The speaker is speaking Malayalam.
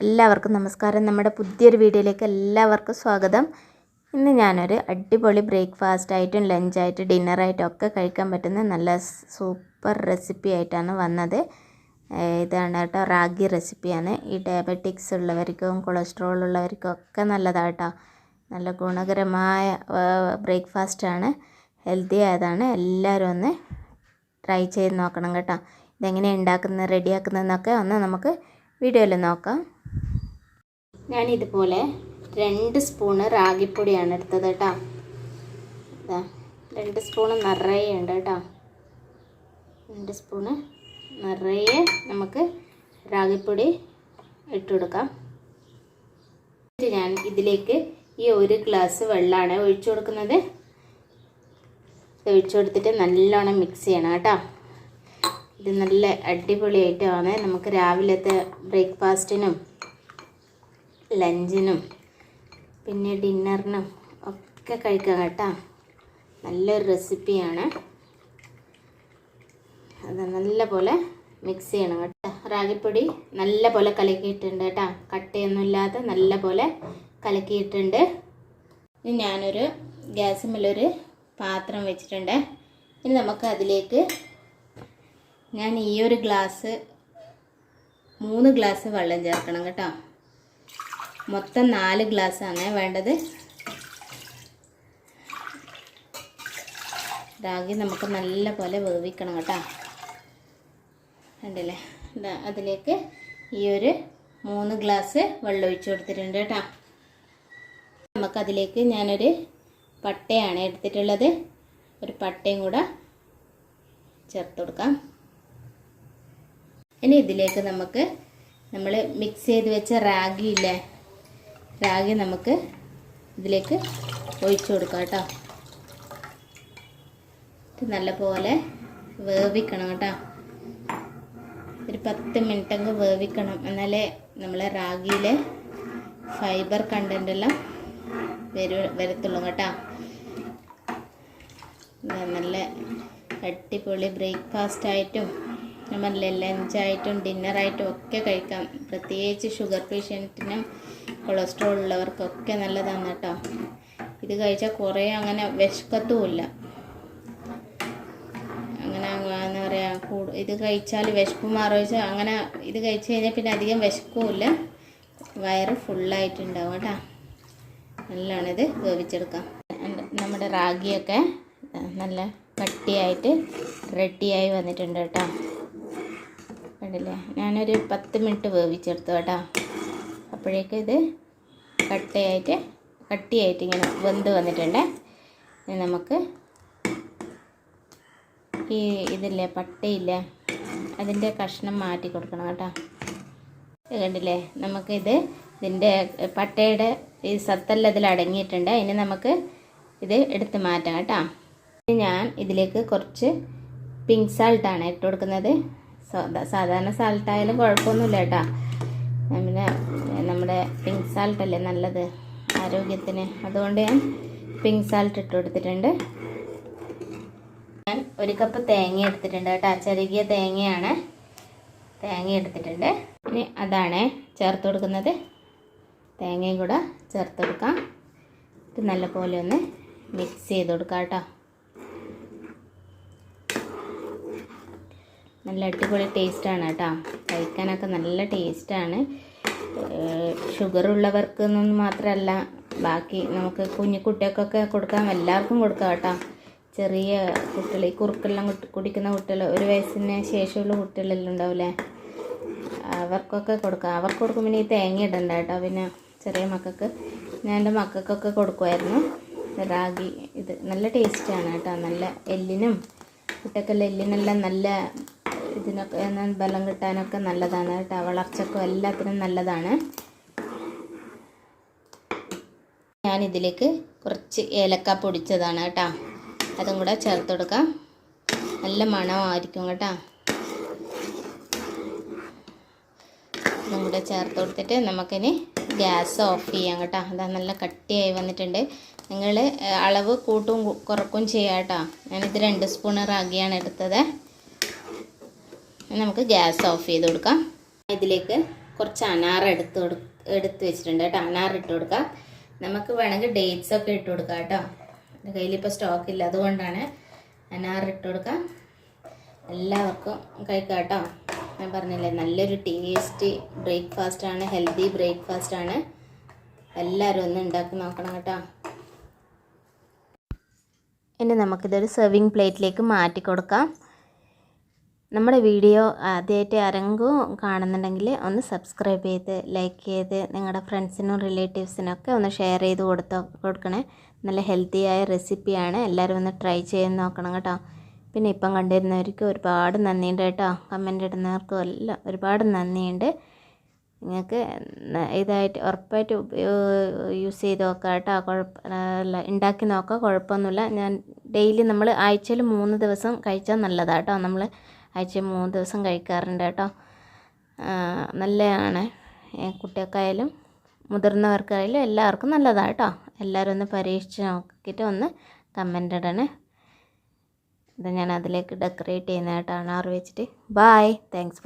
എല്ലാവർക്കും നമസ്കാരം. നമ്മുടെ പുതിയൊരു വീഡിയോയിലേക്ക് എല്ലാവർക്കും സ്വാഗതം. ഇന്ന് ഞാനൊരു അടിപൊളി ബ്രേക്ക്ഫാസ്റ്റ് ആയിട്ടും ലഞ്ചായിട്ടും ഡിന്നറായിട്ടും ഒക്കെ കഴിക്കാൻ പറ്റുന്ന നല്ല സൂപ്പർ റെസിപ്പി ആയിട്ടാണ് വന്നത്. ഇതാണ് കേട്ടോ റാഗി റെസിപ്പിയാണ് ഈ ഡയബറ്റിക്സ് ഉള്ളവർക്കും കൊളസ്ട്രോൾ ഉള്ളവർക്കും ഒക്കെ നല്ലതാട്ടോ. നല്ല ഗുണകരമായ ബ്രേക്ക്ഫാസ്റ്റാണ് ഹെൽത്തി ആയതാണ്. എല്ലാവരും ഒന്ന് ട്രൈ ചെയ്ത് നോക്കണം കേട്ടോ. ഇതെങ്ങനെയാണ് ഉണ്ടാക്കുന്നത് റെഡിയാക്കുന്നതെന്നൊക്കെ ഒന്ന് നമുക്ക് വീഡിയോയിൽ നോക്കാം. ഞാൻ ഇതുപോലെ രണ്ട് സ്പൂണ് റാഗിപ്പൊടിയാണ് എടുത്തത് കേട്ടോ. ഇതാ രണ്ട് സ്പൂണ് നിറയെ ഉണ്ട് കേട്ടോ. രണ്ട് സ്പൂണ് നിറയെ നമുക്ക് റാഗിപ്പൊടി ഇട്ട് കൊടുക്കാം. ഞാൻ ഇതിലേക്ക് ഈ ഒരു ഗ്ലാസ് വെള്ളമാണ് ഒഴിച്ചു കൊടുക്കുന്നത്. ഒഴിച്ചു കൊടുത്തിട്ട് നല്ലോണം മിക്സ് ചെയ്യണം കേട്ടോ. ഇത് നല്ല അടിപൊളിയായിട്ടാണ്. നമുക്ക് രാവിലത്തെ ബ്രേക്ക്ഫാസ്റ്റിനും ലഞ്ചിനും പിന്നെ ഡിന്നറിനും ഒക്കെ കഴിക്കാം കേട്ടോ. നല്ലൊരു റെസിപ്പിയാണ്. അത് നല്ല പോലെ മിക്സ് ചെയ്യണം കേട്ടോ. റാഗിപ്പൊടി നല്ല പോലെ കലക്കിയിട്ടുണ്ട് കേട്ടോ. കട്ടയൊന്നുമില്ലാതെ നല്ല പോലെ കലക്കിയിട്ടുണ്ട്. ഇനി ഞാനൊരു ഗ്യാസ് മേലൊരു പാത്രം വെച്ചിട്ടുണ്ട്. ഇനി നമുക്ക് അതിലേക്ക് ഞാൻ ഈ ഒരു ഗ്ലാസ് മൂന്ന് ഗ്ലാസ് വെള്ളം ചേർക്കണം കേട്ടോ. മൊത്തം നാല് ഗ്ലാസ്സാണ് വേണ്ടത്. റാഗി നമുക്ക് നല്ല പോലെ വേവിക്കണം കേട്ടോ. കണ്ടില്ലേ? അതിലേക്ക് ഈ ഒരു മൂന്ന് ഗ്ലാസ് വെള്ളം ഒഴിച്ചു കൊടുത്തിട്ടുണ്ട് കേട്ടോ. നമുക്കതിലേക്ക് ഞാനൊരു പട്ടയാണ് എടുത്തിട്ടുള്ളത്. ഒരു പട്ടയും കൂടെ ചേർത്ത് കൊടുക്കാം. ഇനി ഇതിലേക്ക് നമുക്ക് നമ്മൾ മിക്സ് ചെയ്ത് വെച്ച റാഗി ഇല്ലേ റാഗി നമുക്ക് ഇതിലേക്ക് ഒഴിച്ചു കൊടുക്കാം കേട്ടോ. ഇത് നല്ലപോലെ വേവിക്കണം കേട്ടോ. ഒരു പത്ത് മിനിറ്റങ്ങ് വേവിക്കണം. എന്നാലേ നമ്മളെ റാഗിയിലെ ഫൈബർ കണ്ടന്റ് എല്ലാം വരു വരത്തുള്ളൂ കേട്ടോ. നല്ല അടിപൊളി ബ്രേക്ക്ഫാസ്റ്റ് ആയിട്ടും നമ്മളെ ലഞ്ചായിട്ടും ഡിന്നറായിട്ടും ഒക്കെ കഴിക്കാം. പ്രത്യേകിച്ച് ഷുഗർ പേഷ്യന്റിനും കൊളസ്ട്രോൾ ഉള്ളവർക്കൊക്കെ നല്ലതാണ് കേട്ടോ. ഇത് കഴിച്ചാൽ കുറേ അങ്ങനെ വിശക്കത്തുമില്ല. അങ്ങനെ എന്താ പറയുക ഇത് കഴിച്ചാൽ വിശപ്പ് മാറുക വെച്ചാൽ അങ്ങനെ ഇത് കഴിച്ചു കഴിഞ്ഞാൽ പിന്നെ അധികം വിശക്കുമില്ല വയറ് ഫുള്ളായിട്ടുണ്ടാവും കേട്ടോ. നല്ലതാണിത്. വേവിച്ചെടുക്കാം. നമ്മുടെ റാഗിയൊക്കെ നല്ല കട്ടിയായിട്ട് റെഡിയായി വന്നിട്ടുണ്ട് കേട്ടോ. കണ്ടില്ലേ? ഞാനൊരു പത്ത് മിനിറ്റ് വേവിച്ചെടുത്തു കേട്ടോ. അപ്പോഴേക്കും ഇത് കട്ടയായിട്ട് കട്ടിയായിട്ട് ഇങ്ങനെ വെന്ത് വന്നിട്ടുണ്ട്. നമുക്ക് ഈ ഇതില്ലേ പട്ടയില്ലേ അതിന്റെ കഷ്ണം മാറ്റി കൊടുക്കണം കേട്ടോ. കണ്ടില്ലേ? നമുക്കിത് ഇതിന്റെ പട്ടയുടെ ഈ സത്തല്ല ഇതിൽ അടങ്ങിയിട്ടുണ്ട്. ഇനി നമുക്ക് ഇത് എടുത്ത് മാറ്റാം കേട്ടോ. ഞാൻ ഇതിലേക്ക് കുറച്ച് പിങ്ക് സാൾട്ടാണ് ഇട്ട് കൊടുക്കുന്നത്. സാധാരണ സാൾട്ടായാലും കുഴപ്പമൊന്നുമില്ല കേട്ടോ. പിന്നെ നമ്മുടെ പിങ്ക് സാൾട്ട് അല്ലേ നല്ലത് ആരോഗ്യത്തിന്. അതുകൊണ്ട് ഞാൻ പിങ്ക് സാൾട്ട് ഇട്ട് കൊടുത്തിട്ടുണ്ട്. ഞാൻ ഒരു കപ്പ് തേങ്ങ എടുത്തിട്ടുണ്ട് കേട്ടോ. ചെറുകിയ തേങ്ങയാണ്. തേങ്ങ എടുത്തിട്ടുണ്ട്. ഇനി അതാണ് ചേർത്ത് കൊടുക്കുന്നത്. തേങ്ങയും കൂടെ ചേർത്ത് കൊടുക്കാം. ഇത് നല്ലപോലെ ഒന്ന് മിക്സ് ചെയ്ത് കൊടുക്കാം കേട്ടോ. നല്ല അടിപൊളി ടേസ്റ്റാണ് കേട്ടോ. കഴിക്കാനൊക്കെ നല്ല ടേസ്റ്റാണ് ഷുഗർ ഉള്ളവർക്ക് എന്നൊന്നും മാത്രമല്ല ബാക്കി നമുക്ക് കുഞ്ഞു കുട്ടികൾക്കൊക്കെ കൊടുക്കാം എല്ലാവർക്കും കൊടുക്കാം കേട്ടോ. ചെറിയ കുട്ടികൾ ഈ കുറുക്കെല്ലാം കുടിക്കുന്ന കുട്ടികൾ ഒരു വയസ്സിന് ശേഷമുള്ള കുട്ടികളെല്ലാം ഉണ്ടാവില്ലേ അവർക്കൊക്കെ കൊടുക്കാം. അവർക്ക് കൊടുക്കുമ്പോൾ ഈ തേങ്ങ ഇടണ്ട കേട്ടോ. പിന്നെ ചെറിയ മക്കൾക്ക് ഞാൻ എന്റെ മക്കൾക്കൊക്കെ കൊടുക്കുമായിരുന്നു റാഗി ഇത് നല്ല ടേസ്റ്റാണ് കേട്ടോ. നല്ല എല്ലിനും കുട്ടികൾക്കെല്ലാം എല്ലിനെല്ലാം നല്ല ഇതിനൊക്കെ ബലം കിട്ടാനൊക്കെ നല്ലതാണ്. കേട്ടോ വളർച്ചക്കും എല്ലാത്തിനും നല്ലതാണ്. ഞാനിതിലേക്ക് കുറച്ച് ഏലക്ക പൊടിച്ചതാണ് കേട്ടോ. അതും കൂടെ ചേർത്ത് കൊടുക്കാം. നല്ല മണമായിരിക്കും കേട്ടോ. അതും കൂടെ ചേർത്ത് കൊടുത്തിട്ട് നമുക്കിനി ഗ്യാസ് ഓഫ് ചെയ്യാം കേട്ടോ. അതാ നല്ല കട്ടിയായി വന്നിട്ടുണ്ട്. നിങ്ങൾ അളവ് കൂട്ടും കുറക്കും ചെയ്യാം കേട്ടോ. ഞാനിത് രണ്ട് സ്പൂൺ റാഗിയാണ് എടുത്തത്. നമുക്ക് ഗ്യാസ് ഓഫ് ചെയ്ത് കൊടുക്കാം. ഇതിലേക്ക് കുറച്ച് അനാർ എടുത്ത് കൊടു എടുത്ത് വെച്ചിട്ടുണ്ട് കേട്ടോ. അനാർ ഇട്ട് കൊടുക്കാം. നമുക്ക് വേണമെങ്കിൽ ഡേറ്റ്സ് ഒക്കെ ഇട്ട് കൊടുക്കാം കേട്ടോ. എന്റെ കയ്യിലിപ്പോൾ സ്റ്റോക്ക് ഇല്ല. അതുകൊണ്ടാണ് അനാർ ഇട്ട് കൊടുക്കാം. എല്ലാവർക്കും കഴിക്കാം കേട്ടോ. ഞാൻ പറഞ്ഞില്ലേ നല്ലൊരു ടേസ്റ്റി ബ്രേക്ക്ഫാസ്റ്റ് ആണ്. ഹെൽത്തി ബ്രേക്ക്ഫാസ്റ്റ് ആണ്. എല്ലാവരും ഒന്ന് ഉണ്ടാക്കി നോക്കണം കേട്ടോ. ഇനി നമുക്കിതൊരു സെർവിങ് പ്ലേറ്റിലേക്ക് മാറ്റി കൊടുക്കാം. നമ്മുടെ വീഡിയോ ആദ്യമായിട്ട് ആരെങ്കിലും കാണുന്നുണ്ടെങ്കിൽ ഒന്ന് സബ്സ്ക്രൈബ് ചെയ്ത് ലൈക്ക് ചെയ്ത് നിങ്ങളുടെ ഫ്രണ്ട്സിനും റിലേറ്റീവ്സിനൊക്കെ ഒന്ന് ഷെയർ ചെയ്ത് കൊടുത്തോ കൊടുക്കണേ. നല്ല ഹെൽത്തിയായ റെസിപ്പിയാണ് എല്ലാവരും ഒന്ന് ട്രൈ ചെയ്ത് നോക്കണം കേട്ടോ. പിന്നെ ഇപ്പം കണ്ടിരുന്നവർക്ക് ഒരുപാട് നന്ദിയുണ്ട് കേട്ടോ. കമന്റ് ഇടുന്നവർക്കും എല്ലാം ഒരുപാട് നന്ദിയുണ്ട്. നിങ്ങൾക്ക് ഇതായിട്ട് ഉറപ്പായിട്ട് യൂസ് ചെയ്ത് നോക്കാം കേട്ടോ. കുഴപ്പ ഉണ്ടാക്കി നോക്കാം. കുഴപ്പമൊന്നുമില്ല. ഞാൻ ഡെയിലി നമ്മൾ ആഴ്ചയിൽ മൂന്ന് ദിവസം കഴിച്ചാൽ നല്ലതാണ് കേട്ടോ. നമ്മൾ ആഴ്ചയിൽ മൂന്ന് ദിവസം കഴിക്കാറുണ്ട് കേട്ടോ. നല്ലതാണ്. കുട്ടികൾക്കായാലും മുതിർന്നവർക്കായാലും എല്ലാവർക്കും നല്ലതാണ് കേട്ടോ. എല്ലാവരും ഒന്ന് പരീക്ഷിച്ച് നോക്കിയിട്ട് ഒന്ന് കമന്റ് ഇടണേ. ഇത് ഞാൻ അതിലേക്ക് ഡെക്കറേറ്റ് ചെയ്യുന്ന കേട്ടോ അണാർ വെച്ചിട്ട് ബായ് താങ്ക്സ്